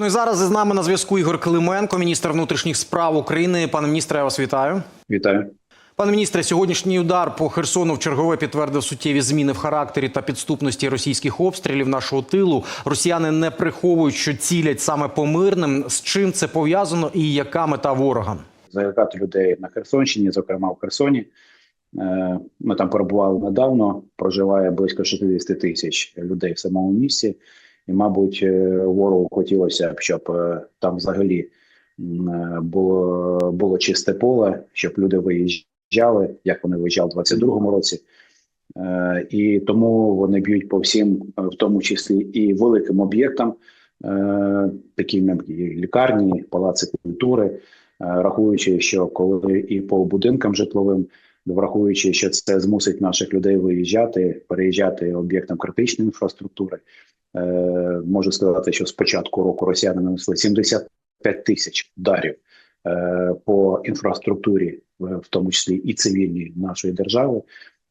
Ну і зараз із нами на зв'язку Ігор Клименко, міністр внутрішніх справ України. Пане міністре, я вас вітаю. Вітаю. Пане міністре, сьогоднішній удар по Херсону в чергове підтвердив суттєві зміни в характері та підступності російських обстрілів нашого тилу. Росіяни не приховують, що цілять саме по мирним. З чим це пов'язано і яка мета ворога? Залякати людей на Херсонщині, зокрема в Херсоні. Е, Ми там перебували недавно. Проживає близько 60 тисяч людей в самому місті, і, мабуть, е, ворогу хотілося б, щоб е, там взагалі е, було було чисте поле, щоб люди виїжджали, як вони виїжджали у 22-му році. І тому вони б'ють по всім, в тому числі і великим об'єктам, таким як лікарні, палаци культури, рахуючи, що коли і по будинкам житловим, враховуючи, що це змусить наших людей виїжджати, переїжджати об'єктам критичної інфраструктури. Е, Можу сказати, що з початку року росіяни нанесли 75 тисяч ударів е, по інфраструктурі, в тому числі і цивільній нашої держави.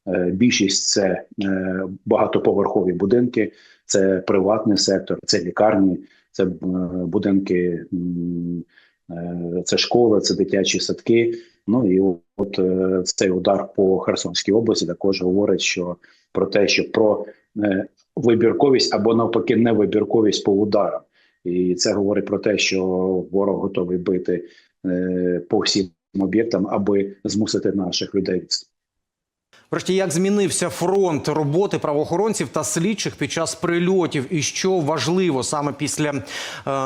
Е, Більшість це е, багатоповерхові будинки, це приватний сектор, це лікарні, це е, будинки, е, це школи, це дитячі садки. Ну і от е, цей удар по Херсонській області також говорить, що про те, що про вибірковість або навпаки невибірковість по ударам, і це говорить про те, що ворог готовий бити е, по всім об'єктам, аби змусити наших людей відступити. Врешті, як змінився фронт роботи правоохоронців та слідчих під час прильотів, і що важливо саме після е,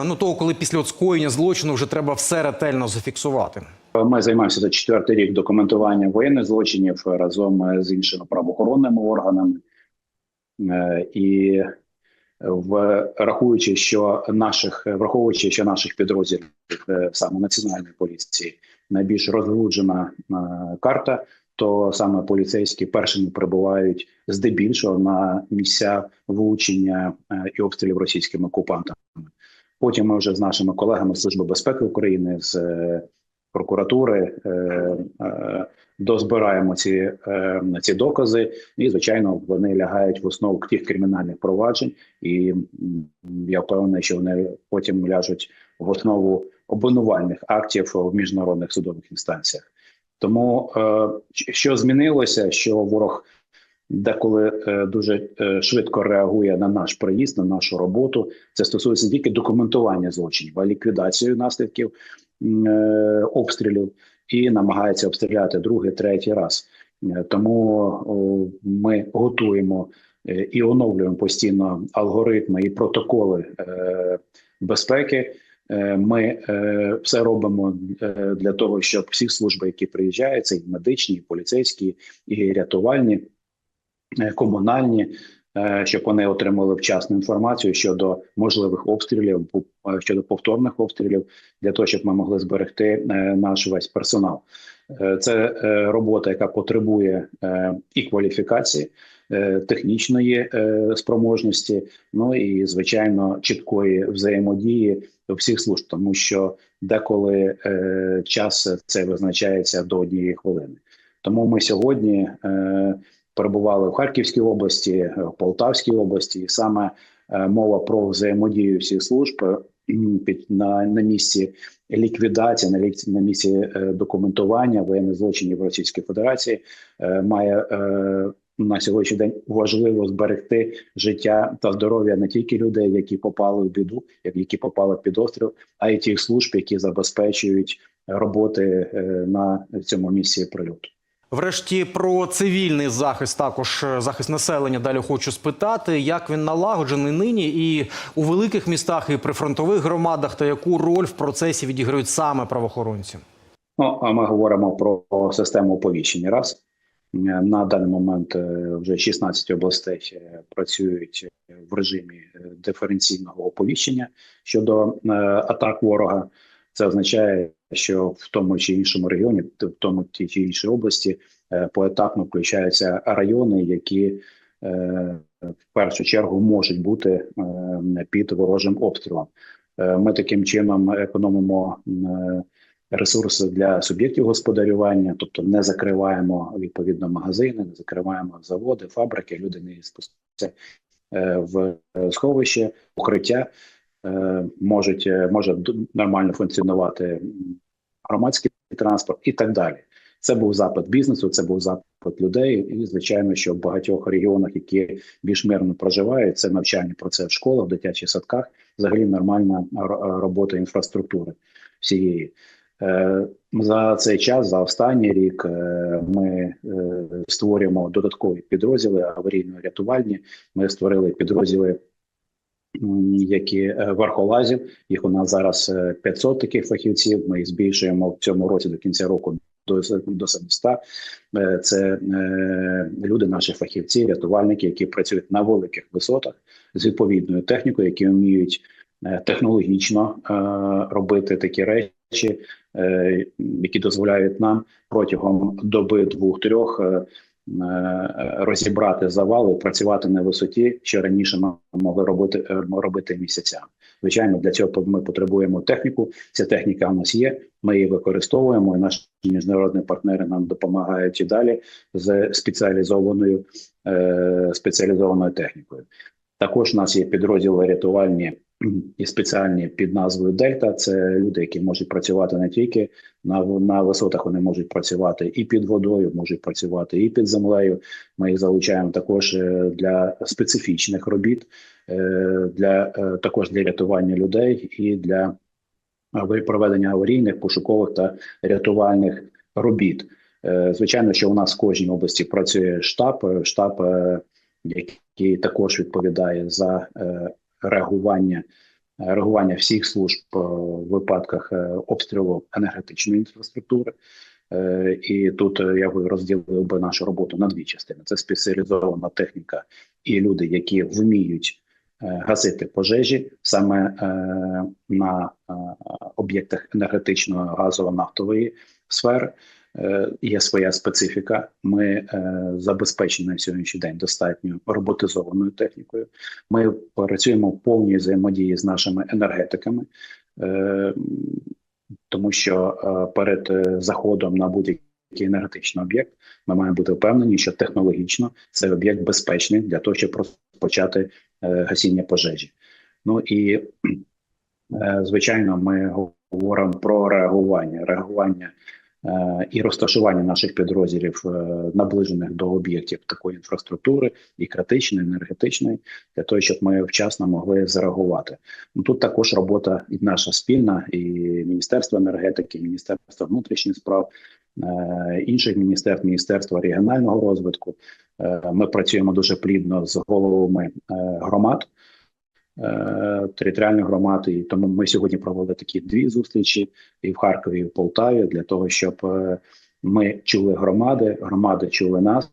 ну того, коли після от скоєння злочину вже треба все ретельно зафіксувати? Ми займаємося за четвертий рік документування воєнних злочинів разом з іншими правоохоронними органами, Е, і в рахуючи, що наших враховуючи, що наших підрозділів е, саме національної поліції найбільш розглуджена е, карта, то саме поліцейські першими прибувають здебільшого на місця влучення е, і обстрілів російськими окупантами. Потім ми вже з нашими колегами з Служби безпеки України з е, прокуратури е, е, дозбираємо ці, е, ці докази, і звичайно вони лягають в основу тих кримінальних проваджень, і я впевнений, що вони потім ляжуть в основу обвинувальних актів в міжнародних судових інстанціях. Тому е, що змінилося, що ворог деколи е, дуже швидко реагує на наш приїзд, на нашу роботу. Це стосується не тільки документування злочинів, а ліквідацію наслідків обстрілів і намагається обстріляти другий, третій раз. Е, Тому ми готуємо е, і оновлюємо постійно алгоритми і протоколи е, безпеки. Ми все робимо для того, щоб всі служби, які приїжджають, це і медичні, і поліцейські, і рятувальні, комунальні, щоб вони отримали вчасну інформацію щодо можливих обстрілів, е, щодо повторних обстрілів, для того, щоб ми могли зберегти е, наш весь персонал. Е, Це е, робота, яка потребує е, і кваліфікації, е, технічної е, спроможності, ну і звичайно чіткої взаємодії всіх служб, тому що деколи е, час це визначається до однієї хвилини. Тому ми сьогодні е, перебували в Харківській області, в Полтавській області, і саме е, мова про взаємодію всіх служб е, під на, на місці ліквідації, на, на місці е, документування воєнних злочинів Російської Федерації е, має е, на сьогоднішній день важливо зберегти життя та здоров'я не тільки людей, які попали в біду, як- які попали під обстріл, а й тих служб, які забезпечують роботи е, на цьому місці прильоту. Врешті про цивільний захист, також е, захист населення. Далі хочу спитати, як він налагоджений нині і у великих містах, і прифронтових громадах, та яку роль в процесі відіграють саме правоохоронці. Ну, а ми говоримо про систему оповіщення. Раз Е, на даний момент е, вже 16 областей працюють в режимі диференційного оповіщення щодо атак ворога. Це означає, що в тому чи іншому регіоні, в тому чи іншій області, е, поетапно включаються райони, які е, в першу чергу можуть бути е, під ворожим обстрілом. Ми таким чином економимо ресурси для суб'єктів господарювання, тобто не закриваємо відповідно магазини, не закриваємо заводи, фабрики, люди не спускаються в сховище, укриття. Е, можуть е, може нормально функціонувати громадський транспорт і так далі. Це був запит бізнесу, це був запит людей. І звичайно, що в багатьох регіонах, які більш мирно проживають, це навчальний процес в школах, в дитячих садках, взагалі нормальна робота інфраструктури всієї. Е, За цей час, за останній рік, е, ми е, створюємо додаткові підрозділи аварійно-рятувальні. Ми створили підрозділи, які е, верхолазів. Їх у нас зараз е, 500 таких фахівців. Ми їх збільшуємо в цьому році до кінця року до до 700. Е, Це е, люди, наші фахівці, рятувальники, які працюють на великих висотах з відповідною технікою, які вміють е, технологічно е, робити такі речі, е, які дозволяють нам протягом доби двох-трьох е, е, розібрати завали, працювати на висоті, що раніше ми могли робити е, робити місяцями. Звичайно, для цього ми потребуємо техніку. Ця техніка у нас є. Ми її використовуємо. і Наші міжнародні партнери нам допомагають і далі з спеціалізованою е, спеціалізованою технікою. Також у нас є підрозділи рятувальні і спеціальні під назвою Дельта. Це люди, які можуть працювати не тільки на, на висотах, вони можуть працювати і під водою, можуть працювати і під землею. Ми їх залучаємо також е, для специфічних робіт, е, для е, також для рятування людей і для проведення аварійних, пошукових та рятувальних робіт. Звичайно, що у нас в кожній області працює штаб, штаб, який також відповідає за реагування, е, реагування всіх служб е, в випадках е, обстрілу енергетичної інфраструктури. І тут я би розділив би нашу роботу на дві частини: це спеціалізована техніка і люди, які вміють гасити пожежі саме на об'єктах енергетичної газово-нафтової сфери. Е, Є своя специфіка. Ми е, забезпечені на сьогоднішній день достатньо роботизованою технікою. Ми працюємо в повній взаємодії з нашими енергетиками, е, тому що перед заходом на будь-який енергетичний об'єкт ми маємо бути впевнені, що технологічно цей об'єкт безпечний для того, щоб розпочати гасіння пожежі. Ну і звичайно, ми говоримо про реагування. Реагування і розташування наших підрозділів е, наближених до об'єктів такої інфраструктури, і критичної, і енергетичної, для того, щоб ми вчасно могли зареагувати. Ну тут також робота і наша спільна, і Міністерство енергетики, і Міністерство внутрішніх справ, е, інших міністерств, Міністерства регіонального розвитку. Е, Ми працюємо дуже плідно з головами е, громад. Е, Територіальних громад, і тому ми сьогодні провели такі дві зустрічі і в Харкові, і в Полтаві для того, щоб е, ми чули громади, громади чули нас,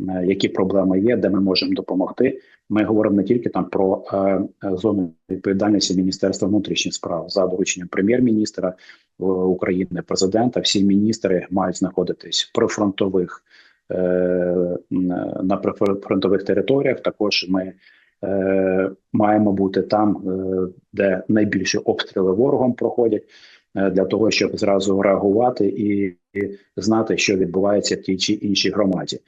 е, які проблеми є, де ми можемо допомогти. Ми говоримо не тільки там про е, зону відповідальності Міністерства внутрішніх справ за дорученням прем'єр-міністра України, президента. Всі міністри мають знаходитись в прифронтових е, на прифронтових територіях. Також ми маємо бути там, е, де найбільші обстріли ворогом проходять, е, для того, щоб зразу реагувати і, знати, що відбувається в тій чи іншій громаді.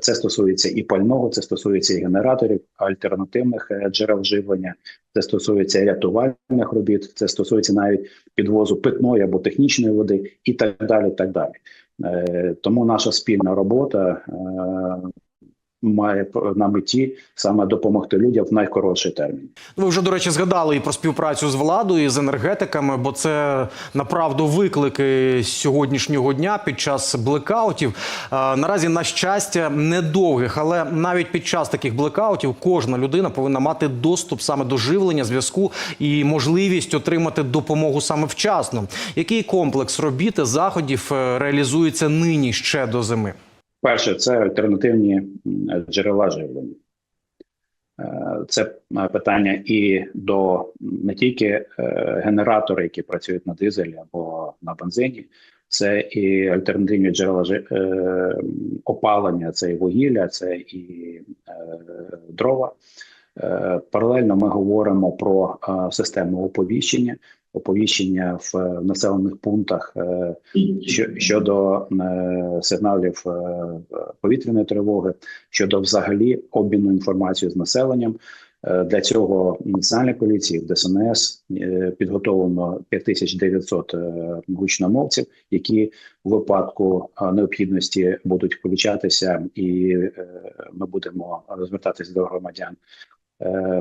Це стосується і пального, це стосується і генераторів, альтернативних е, джерел живлення, це стосується рятувальних робіт, це стосується навіть підвозу питної або технічної води, і так далі. Так далі. Е, Тому наша спільна робота е, має на меті саме допомогти людям в найкоротший термін. Ви вже, до речі, згадали і про співпрацю з владою, і з енергетиками, бо це направду виклики сьогоднішнього дня під час блекаутів. Наразі, на щастя, недовгих, але навіть під час таких блекаутів кожна людина повинна мати доступ саме до живлення, зв'язку і можливість отримати допомогу саме вчасно. Який комплекс робіт заходів е, реалізується нині ще до зими? Перше, це альтернативні джерела живлення. Е, Це е, питання і до не тільки е, генератори, які працюють на дизелі або на бензині, це і альтернативні джерела опалення, це і вугілля, це і дрова. Паралельно ми говоримо про систему оповіщення, оповіщення в е, населених пунктах е, щодо е, сигналів повітряної тривоги, щодо взагалі обміну інформацією з населенням. Для цього в Національній поліції в ДСНС підготовлено 5900 е, гучномовців, які у випадку необхідності будуть включатися, і ми будемо звертатися до громадян.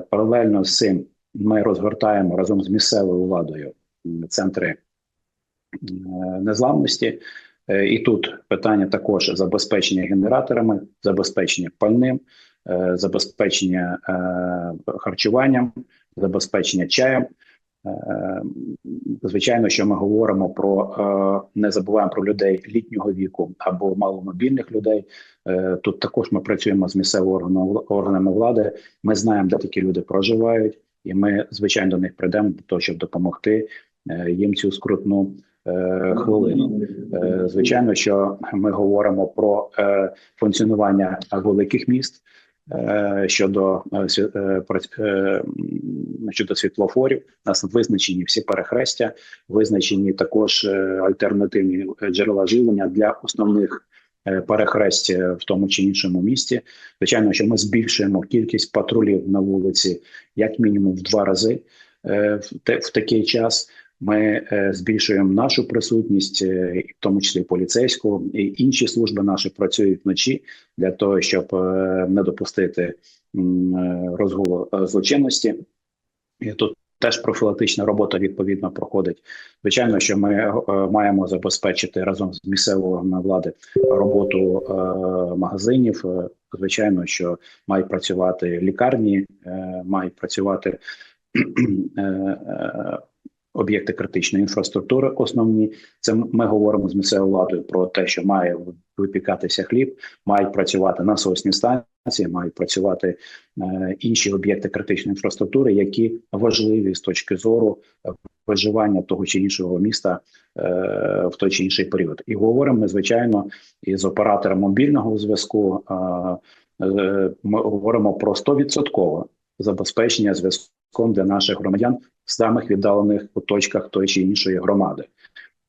Паралельно з цим ми розгортаємо разом з місцевою владою центри е, незламності. Е, І тут питання також забезпечення генераторами, забезпечення пальним, е, забезпечення харчуванням, забезпечення чаєм. Звичайно, що ми говоримо про не забуваємо про людей літнього віку або маломобільних людей. Тут також ми працюємо з місцевими органами влади. Ми знаємо, де такі люди проживають, і ми звичайно до них прийдемо для того, щоб допомогти е, їм цю скрутну е, хвилину. Е, Звичайно, що ми говоримо про функціонування великих міст щодо щодо світлофорів. У нас визначені всі перехрестя, визначені також альтернативні джерела живлення для основних. Е, Перехресть е, в тому чи іншому місті. Звичайно, що ми збільшуємо кількість патрулів на вулиці як мінімум в два рази е, в, такий час. Ми е, збільшуємо нашу присутність, в тому числі поліцейську, і інші служби наші працюють вночі для того, щоб не допустити розгулу злочинності. Тут теж профілактична робота відповідно проходить. Звичайно, що ми е, маємо забезпечити разом з місцевою влади роботу е, магазинів. Е, Звичайно, що мають працювати лікарні, мають працювати об'єкти критичної інфраструктури. Основні це ми говоримо з місцевою владою про те, що має випікатися хліб, мають працювати насосні станції, мають працювати е, інші об'єкти критичної інфраструктури, які важливі з точки зору виживання того чи іншого міста е, в той чи інший період. І говоримо ми звичайно із оператором мобільного зв'язку. Е, е, ми говоримо про 100% забезпечення зв'язком для наших громадян в самих віддалених точках тої чи іншої громади.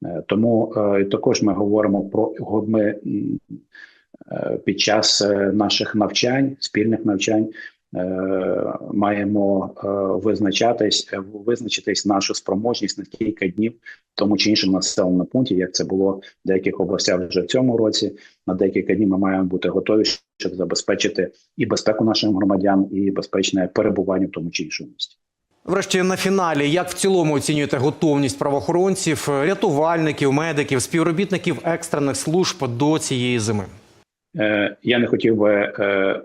Е, Тому е, також ми говоримо про ми е, під час наших навчань, спільних навчань. Маємо визначатись, визначитись нашу спроможність на кілька днів в тому чи іншому населеному пункті, як це було в деяких областях вже в цьому році. На декілька днів ми маємо бути готові, щоб забезпечити і безпеку нашим громадян, і безпечне перебування в тому чи іншому місті. Врешті на фіналі, як в цілому оцінюєте готовність правоохоронців, рятувальників, медиків, співробітників екстрених служб до цієї зими? Е, Я не хотів би е,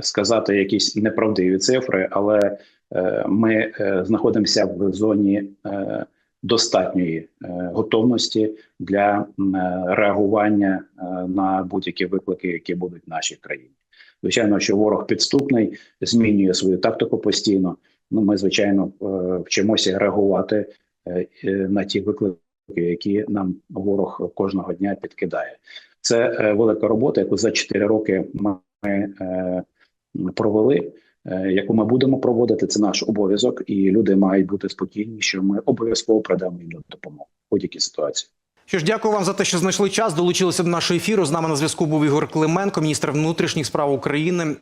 сказати якісь неправдиві цифри, але е, ми знаходимося в зоні достатньої готовності для реагування на будь-які виклики, які будуть в нашій країні. Звичайно, що ворог підступний змінює свою тактику постійно. Ну, ми звичайно е, вчимося реагувати е, на ті виклики, які нам ворог кожного дня підкидає. Це е, велика робота, яку за 4 роки ми провели. Яку ми будемо проводити, це наш обов'язок, і люди мають бути спокійні, що ми обов'язково прийдемо їм допомогу в будь-якій ситуації. Що ж, дякую вам за те, що знайшли час, долучилися до нашого ефіру. З нами на зв'язку був Ігор Клименко, міністр внутрішніх справ України.